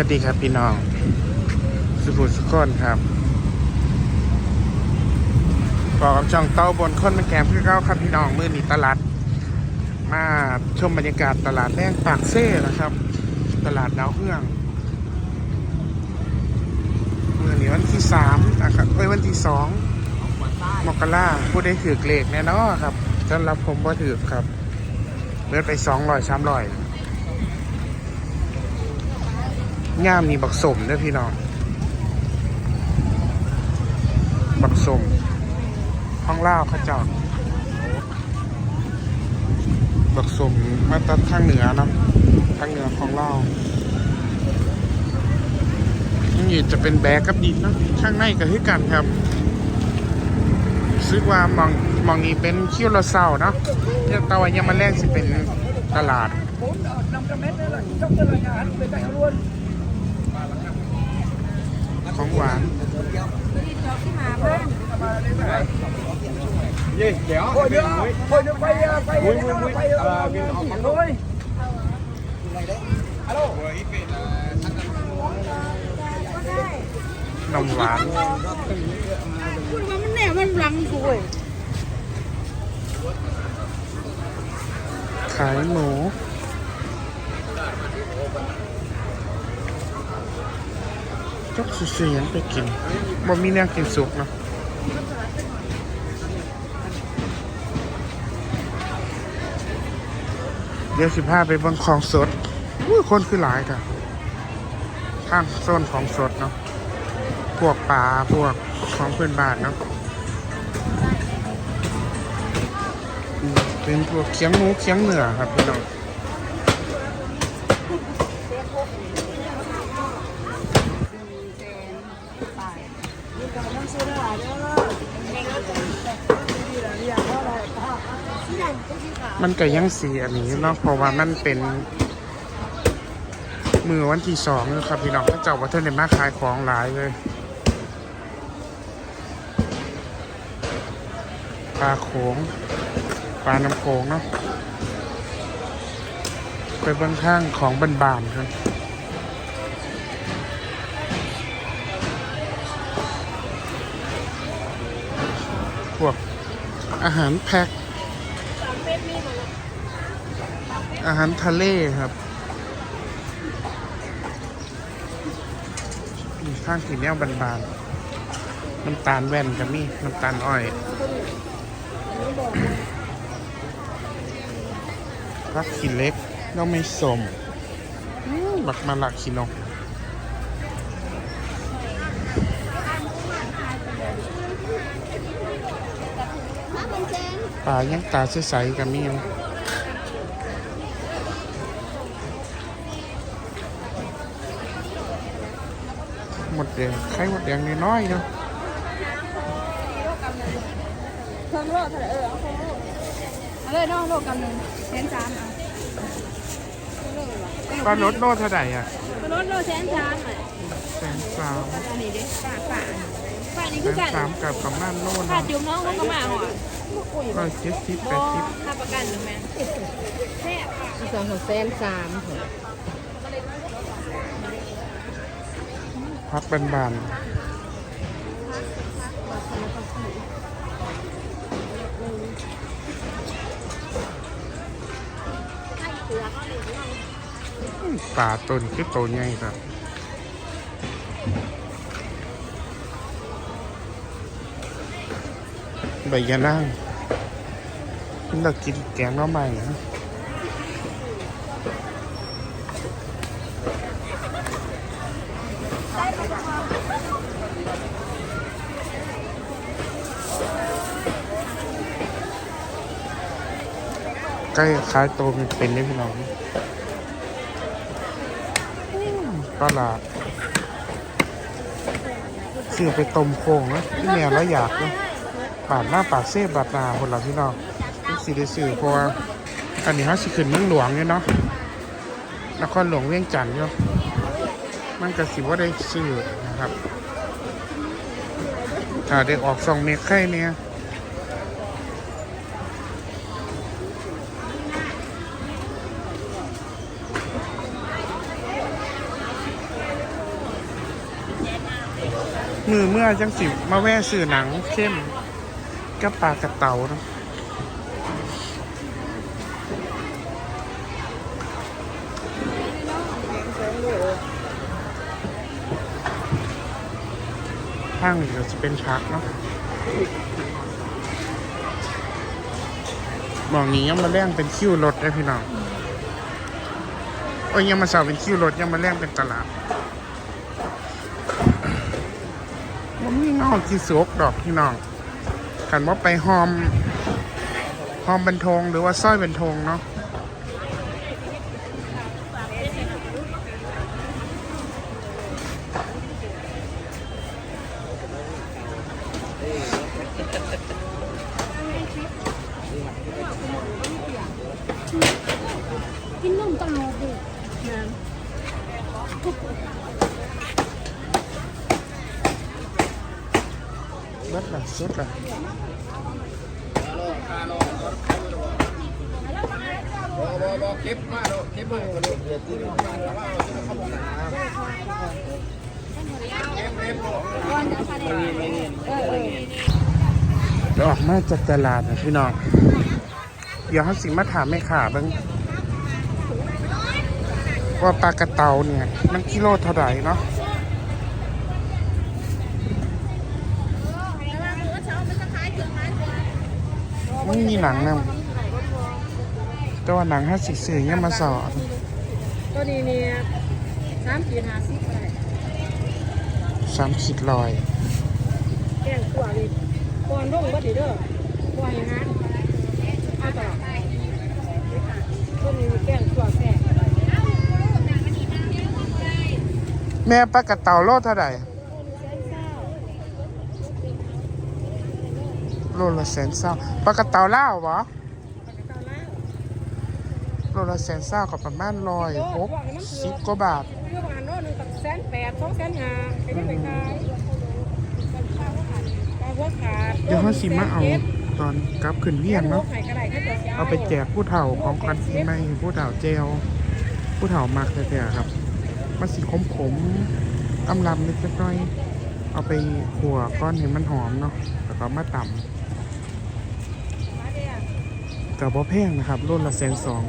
วัสดีครับพี่น้อง สุขุมสุขคนครับบอกกับช่องเต้าบนคนเป็นแกมคือเก้าครับพี่น้องมือนีตลาด มาชมบรรยากาศตลาดแรกปากเซ่นะครับ ตลาดดาวเฮืองมือนี้วันที่สามนะครับเอ้ยวันที่สองมกราผู้ได้ถือเลขแน่นอนครับสำหรับผมว่าถือครับเมื่อไปสองร้อยสามร้อย ย่ามนี่บักสมเด้อพี่น้อง บักสมห้องเล่าวเข้าจ้าบักสมมาตัดทางเหนือนะทางเหนือของเล่าวนี่จะเป็นแบกกับดินนะข้างในก็คือกันครับซึกว่ามองมองนี้เป็นคิวละเศร้าเนาะเนี่ยตะวันยังมาแรกสิเป็นตลาด ของหวานนมหวานคุณว่ามันแน่มันรังกูเว้ยขายหมู จกสุๆยังไปกินบ่มีแนวกินสุกเนาะเดี๋ยวสิพาไปเบิ่งของสดอุ้ยคนคือหลายกันข้างโซนของสดเนาะพวกปลาพวกของเพื่อนบ้านเนาะเป็นพวกเคียงหมูเคียงเนื้อครับพี่น้อง มันก็ยังสีอันนี้เนาะเพราะว่ามันเป็น มือวันที่สองครับพี่น้องพระเจ้าวัฒนเดมาขายของหลายเลยปลาโขงปลาน้ำโขงเนาะไปเบื้องข้างของบานๆครับ พวกอาหารแพ็คอาหารทะเลครับมีข้างขีแนวบานๆน้ำตาลแว่นกับมีน้ำตาลอ้อยพักขีเล็กเราไม่สมบักมาลักขีนก ปลายังตาใสๆกับมีนะหมดแดงไข่หมดแดงน้อยๆเนาะเพิ่มโลเท่าไหร่เออเอาเพิ่มโลเอาเลยน้องโลกำหนึ่งแสนสามเอาปลาลดโลเท่าไหร่อะลดโลแสนสามอะแสนสามอันนี้เด้ป่าป่าป่านี่แสคือนกันสามกับประมาณโลป่านะจุ่มน้องเขาก็มาหัว ร้อยเจ็ดสิบแปโอ้ดสิบค่าประกันหรือแม่แซ่บสองของแสนสามพักบานๆอื้อปลาต้นคือโตใหญ่ครับ ใบยะนางเรากินแกงน้อใหม่นะใกล้คล้ายโตมันเป็นได้พี่น้องปลาดเสียไปต้มโค้งนะพี่แมวแล้วอยากนะ ปาดหน้าปาดเส้บาดนาคนละพี่น้องเป็นสีด้สื่อเพราะว่าอันนี้ฮะสิขึ้นเมืองหลวงเนี่ยเนาะนครหลวงเวียงจันทร์เนาะมันก็สิว่าได้สื่อนะครับ ถ้าได้ออกสองเมตรไข่เนี่ยมือเมื่อจังสิมาแว่สื่อหนังเข้ม กับปลากระเต่าเนาะข้างนี้ก็จะเป็นชักเนาะมองนี้ยังมาแรงเป็นคิวรถได้พี่น้องโอ้ยยังมาสาวเป็นคิวรถยังมาแรงเป็นตลาดมันมีเงากี่สกดอกพี่น้อง ขันว่าไปหอมหอมบรรทงหรือว่าสร้อยบรรทงเนาะ กินนมตลอดเลยนะ เบิดละสุดละจะออกมาจากตลาดนะพี่น้อง เดี๋ยวเขาสิมาถามแม่ขาบ้างว่าปลากระเตาเนี่ยมันกิโลเท่าไหร่เนาะ มันมีหนังนำแต่ว่าหนังห้าสิบสื่อเนี่ยมาสอนตัวนี้เนี่ยสามขีดห้าสิบอะไรสามสิบลอยแกงขั่วเลยก่อนร่งก็ดีเด้อขั่วอย่างนั้นเอาต่อตัวนี้มีแกงขั่วแซ่บแม่ปลากระเต่าโลเท่าไหร่ โลละแสนเศร้าปลากระเต่าเล่าววะโลละแสนเศร้ากับประมาณร้อยหกสิบกว่าบาท เรื่องอันโน้นหนึ่งกับแสนแปดสองแสนห้าไปได้ไปขายปลาหัวขาดเดี๋ยวเขาสิมาเอาตอนกลับขึ้นเวียงเนาะ ไข่กระไรถ้าจะเอาไปแจกผู้เฒ่าของควันปีใหม่ผู้เฒ่าเจลผู้เฒ่ามักแท้ๆครับมันสีขมขมๆอำลำนิดสักหน่อย เอาไปขั่วก้อนเห็นมันหอมเนาะแล้วก็มาต่ำ กับบ่แพงนะครับรุ่นละแสนสอง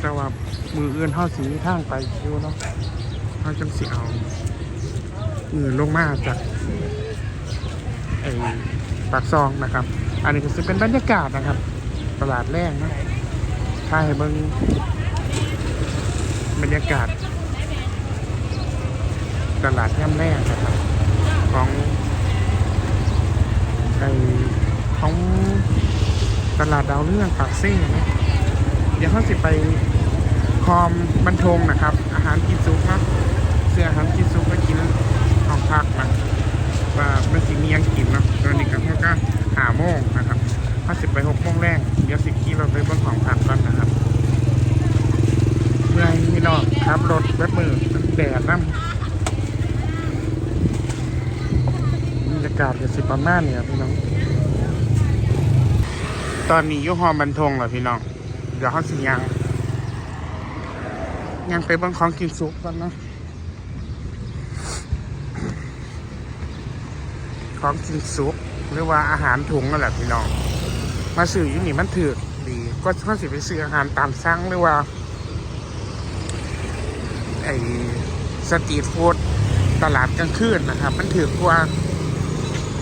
แต่ว่ามือเอื่นเท่าสีทางไปคิวเนาะเท่าจังสีเอามือลงมาจากไอ้ปากซองนะครับ อันนี้ก็จะเป็นบรรยากาศนะครับ ตลาดแรกนะถ้าให้เบิ่งบรรยากาศ ตลาดย่ำแรกนะครับ ของไอ ของตลาดดาวเรื่องปากเซ่นะเดี๋ยวเขาสิไปคอมบันทงนะครับ อาหารกินซุปนะเสื้ออาหารกินซุปก็กินของพักนะว่ามันสิมียังกินเนาะตอนนี้ก็เขาก็หาโมงนะครับเขาสิไปหกโมงแรกเดี๋ยวสิขี่เราไปบนของพักก่อนนะครับเพื่อให้พี่น้องขับรถแบบมือแดดน้ำบรรยากาศจะสิประมาณนี้ครับพี่น้อง ตอนนี้ยุหอมบันทงเหรอพี่น้อง เดี๋ยวเขาสิยังยังไปบางของกินซุปกันนะของกินซุปหรือว่าอาหารถุงนั่นแหละพี่น้อง มาซื้ออยู่นี่มันถือดี ก็เขาสิไปซื้ออาหารตามสั่งหรือว่าไอสตรีทฟู้ดตลาดกลางคืนนะครับ มันถือกว่า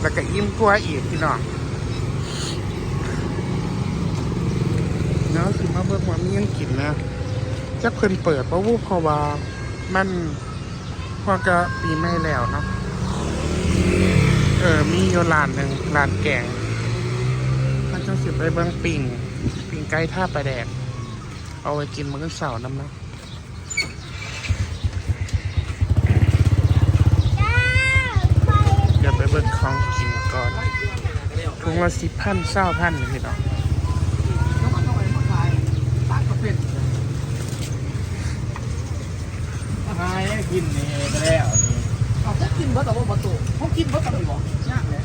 แล้วก็อิ่มกว่าอีกพี่น้อง เนาะคือมาเบิ่งว่ามีหยังกินนะจะเพิ่นเปิดเพราะว่าเพราะว่ามันพอก็ปีใหม่แล้วเนาะเออมีอยู่ร้านหนึ่งร้านแกงมันจะสิไปเบิ่งปิ่งปิ่งไก่ท่าปลาแดก เอาไว้กินมื้อเสาร์น้ำนะเดี๋ยวไปเบิ่งของกินก่อนถุงละสิบพันเศร้าพันนี่พี่น้อง หาย กินนี่ก็แล้วนี่เอากินเบิร์ตกับประตูพวกกินเบิร์ตกับอีบอกยากเลย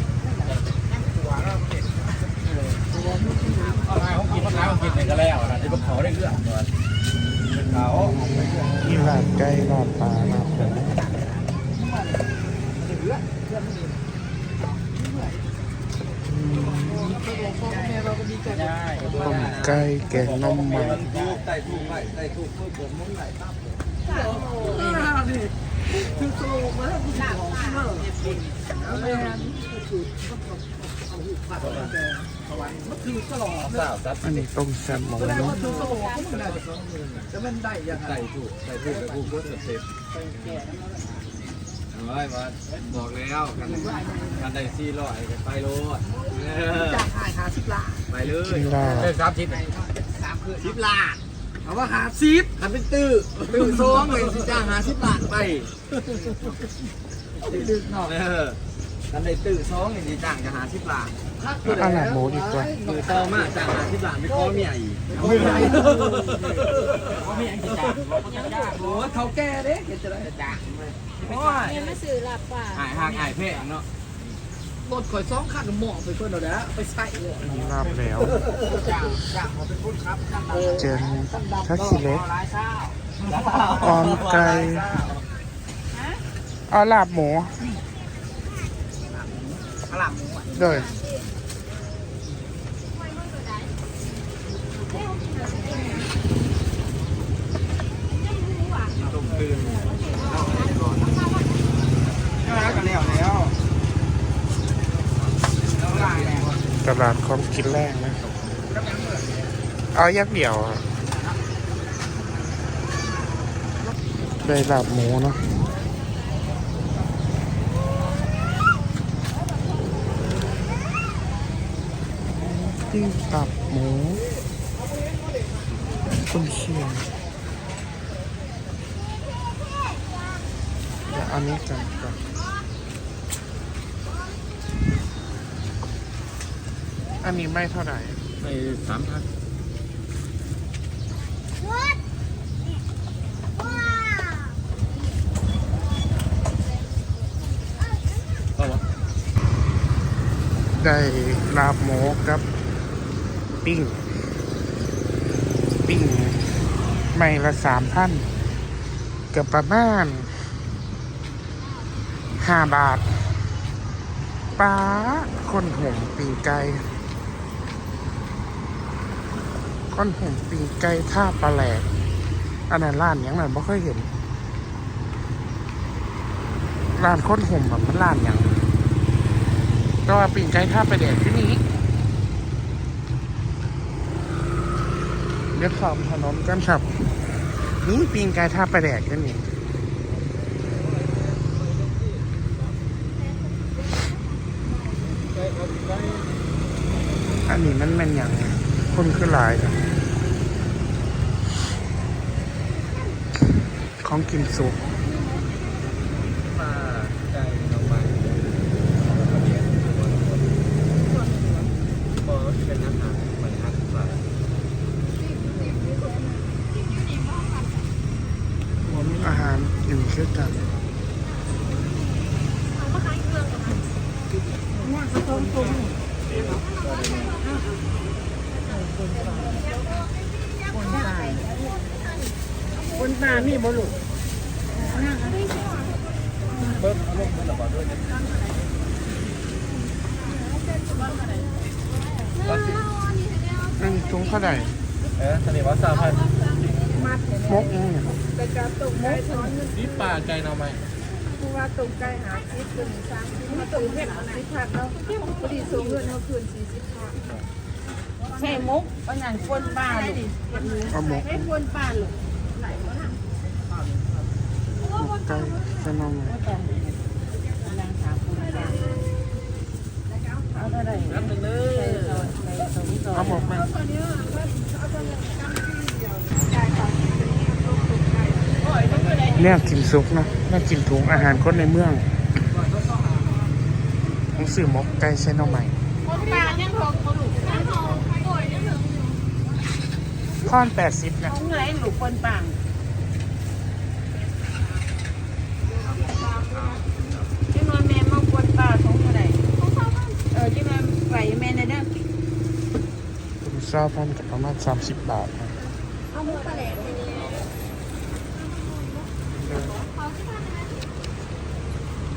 เอาหายของกินของกินนี่ก็แล้วนะที่พวเขาได้เรื่องก่อนเขามีลาบไก่ลาบปลาลาบหมูเพื่อนนี่อืมพ่อแม่เราก็ดีใจได้ต้มไก่แกงน้ำมันใส่ถูกไปใส่ถูกเพื่อผมมึงไหลปั๊บนี่คือโตาแล้วคุณบอเออแม่คืออาหูผัดแต่สวรรค์มัน อตลอดสาวซัดอันนี้ต้มแซ่บหมูแสดงเนาะว่าคือโตก็มันได้แต่สองหมื่นจะมันได้ยังไงใส่ถูกใส่ถูกแล้วกูก็เสร็จเฮ้ยมาบอกแล้วกันกันได้ซี่ร้อยไปโลดจากหายหาสิบล้านไปเลยกินลาบเลิกครับทิศสามคืนสิบล้าน เอาว่าหาสิบทำเป็นตื้อตื้อซองเลยสิจ้าหาสิบบาทไปดึกหน่อยเออกันได้ตื้อซองเลยสิจ้างจะหาสิบบาทเอาหลับหมูดีกว่ามือต่อมาจ้างหาสิบบาทไม่ขอเมียอีกไม่ได้เขาไม่ยังจะจ่ายโอ้เขาแก่เด้เห็นจะได้จ่ายโอ้ยยังไม่ซื้อหลับป่ะหายห่างหายเพลงเนาะ รถข่อยสองคันหมองไปเพื่อนเราแล้วไปใส่เลยอันนี้ลาบแล้วจ่างจ่างเขาเป็นคนครับเจนทักซิเล็กออมไก่ เอาลาบหมูกระหล่ำหมูเลย ต้มตื่น ก็แล้วแล้วแล้วลายแล้ว ตลาดของกินแรกนะ เอายักษ์เดี่ยวอะได้ลาบหมูเนาะปิ้งตับหมูคุณเชียงเดี๋ยวอันนี้กันก่อน อันนี้ไม่เท่าไหร่ในสามพันก็วะได้ลาบหมูกับปิ้ง ปิ้งไม่ละสามพันเกือบประมาณห้าบาทป้าคนห่มปีงไก่ คนห่มปีงไก่ท่าปลาแหลกอันนั้นร้านยังไงไม่เคยเห็นร้านค้นห่มแบบมันร้านยังก็ว่าปิ่งไก่ท่าไปแดดที่นี้เดี๋ยวขอมถนนกันครับ นี่ปิ่งไก่ท่าไปแดดกันนี่อันนี้มันแมันอย่าง คนคือหลายอะของกินสุก มาใจลงมาพอที่เป็นอาหารเหมือนอาหารปลา อาหารกินคือกัน คนตามีบ่ลูก เบิ้ลลงบนระเบิดด้วยนะอันนี้ถุงเท่าไหร่เออสนิทว่าสามพันมกยังเนี่ยแต่การตกไก่ช้อนนี่ปลาไก่นาไหมผู้ว่าตกไก่หาคิดเป็นสามคิดมาตกเพ็ดสิบพันเนาะพอดีส่งเงินเขาคืนสี่สิบพันใช่มุกปัญญาคนป้าลูกเอาหมกให้คนป้าลูก หมกไก่จะนองไงนางถามคุณป้าเอาเท่าไร่รับหนึ่งเลยเอาหมกมาเนี่ยกินซุปนะเนี่ยกินถุงอาหารคนในเมืองผมซื้อหมกไก่เส้นเอาใหม่คนป้ายังทองเขาลูกยังทองโอยยังถึงท่อนแปดสิบนะเขาเงยลูกคนปังที่นอนแม่มาคนป้าสองเท่าไหร่เออที่มาไหวแม่ในเด้อ ผมทราบพันกับประมาณสามสิบบาทนะเอาหมูปลาแหลก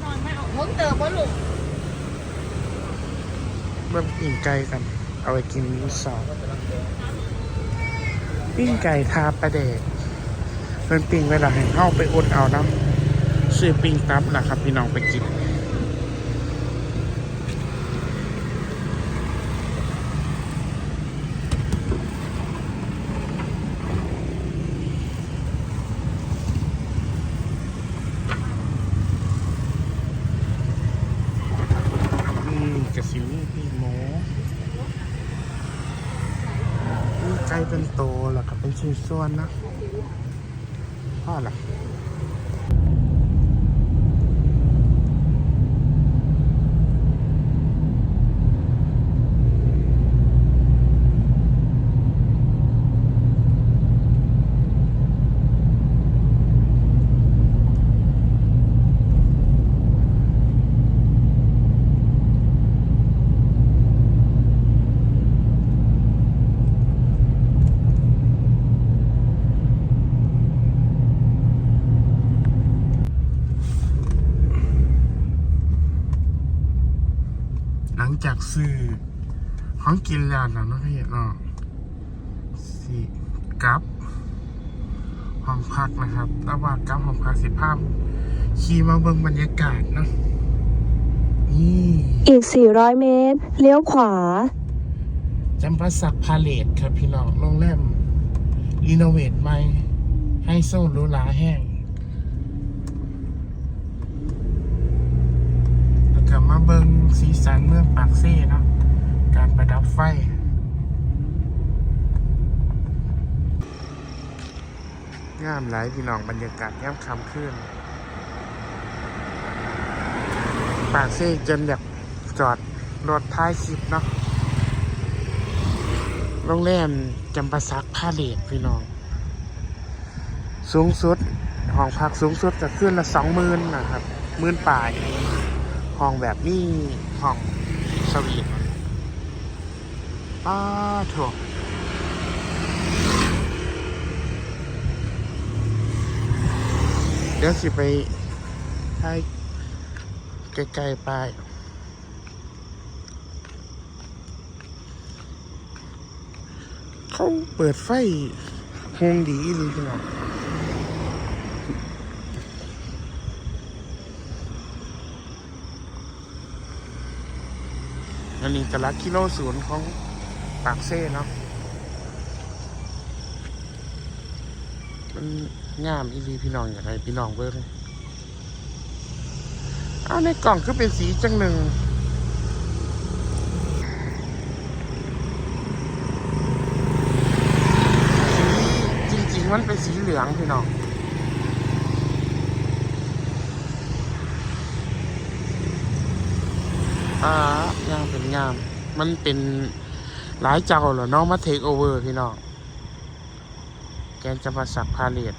นอนไม่ออกมุกเติมว่าลูกเบิ่งปิ้งไก่กัน เอาไปกินมื้อเช้าปิ้งไก่ทาปลาแดกเพิ่นปิ้งไว้และให้เฮาไปอดเอาน้ำซื้อปิ้งตับนะครับ พี่น้องไปกิน อื มกระสิวพี่หมูนี่ไก่เป็นโตแล้วก็เป็นชิ้นส่วนนะพ่อหรอลั งจากซื้อของกินแล้วนะเนาะพี่เนาะสิกลับห้องพักนะครับระหว่างกลับห้องพักสิภาพขี่มาเบิ่งบรรยากาศเนาะนี่อีก 400 เมตร เลี้ยวขวาจำปาสักพาเลทครับพี่น้องโรงแรมรีโนเวทใหม่ ให้โซหรูหราแห้ง แล้วก็ มาเบิงสีสันเมืองปากเซ่เนาะการประดับไฟงามหลายพี่น้องบรรยากาศย่ำคำขึ้น ปากเซ่จนอยากจอดรถท้ายคลิปเนาะโรงแรมจำปาสักพาเลทพี่น้อง สูงสุดห้องพักสูงสุดจะขึ้นละสองหมื่นนะครับหมื่นปลาย ห้องแบบนี้ห้องสวีทป้าโถเดี๋ยวสิไปให้ไกลๆไปเขาเปิดไฟโฮงดีเลยพี่น้อง อันนี้จะลักกิโลศูนย์ของปากเซ่เนาะมันงามอีหลีพี่น้องอย่างไรพี่น้องเบิ้งเอาในกล่องคือเป็นสีจังหนึ่งสีจริงๆมันเป็นสีเหลืองพี่น้องอ่า งาม มันเป็นหลายเจ้าเหรอน้องมาเทคโอเวอร์พี่น้องแกนจะมาสักพาเลต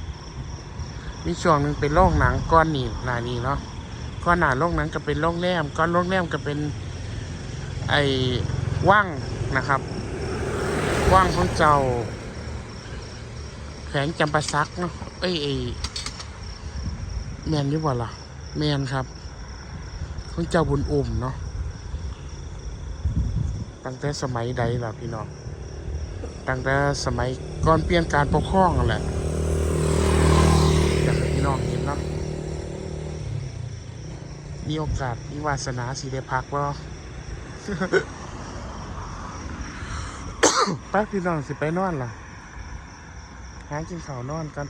มีช่วงหนึ่งเป็นโรงหนังก้อนนี่หนานี่เนาะก้อนหนาโรงหนังก็เป็นโรงแรมก้อนโรงแรมก็เป็นไอ้ว่างนะครับ ว่างของเจ้าแขวงจำปาสักเนาะเอ้ยเอ้แมนยู่บ่ล่ะแมนครับของเจ้าบุญอุ่มเนาะ ตั้งแต่สมัยใดล่ะพี่น้อง ตั้งแต่สมัยก่อนเปลี่ยนการปกครองนั่นแหละอยากให้พี่น้องเห็นเนาะมีโอกาสมีวาสนาสิได้พักบ่ไปพี่น้องสิไปนอนล่ะหากินข้าวนอนกัน